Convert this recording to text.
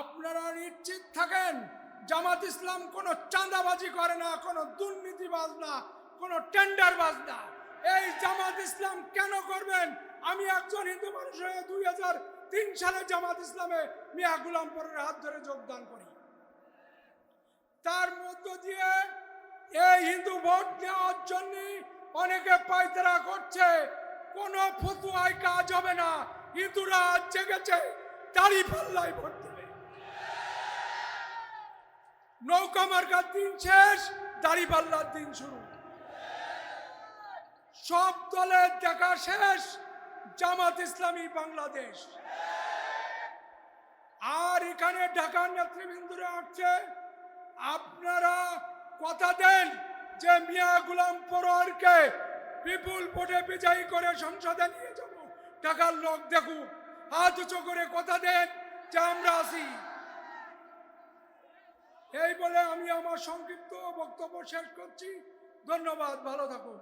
আপনারা নিশ্চিত থাকেন, জামাত ইসলাম কোনো চাঁদাবাজি করে না, কোনো দুর্নীতিবাজ না, কোনো টেন্ডারবাজ না। এই জামাত ইসলাম কেন করবেন? আমি একজন হিন্দু মানুষ হয়ে দুই হাজার তিন সালে জামাত ইসলামে মিয়া গুলামপুরের হাত ধরে যোগদান করি। তার মধ্য দিয়ে এই হিন্দু ভোট দেওয়ার জন্য অনেকে পায়তারা করছে, কোনো ফতুয়ায় কাজ হবে না, হিন্দুরা জেগেছে দাড়ি পাল্লায় ভোট নৌকা মার্কার দিন শেষ, দাড়ি পাল্লার দিন শুরু। সব দলের দেখা শেষ, জামাত ইসলামী বাংলাদেশ। আর এখানে ঢাকার নেতৃবৃন্দরা আসছে, আপনারা কথা দেন যে মিয়া গুলাম পরোয়ারকে বিপুল ভোটে বিজয়ী করে সংসদে নিয়ে যাব। ঢাকার লোক দেখুক, হাত উঁচু করে কথা দেন যে আমরা আছি। এই বলে আমি আমার সংক্ষিপ্ত বক্তব্য শেষ করছি। ধন্যবাদ ভালো থাকুন।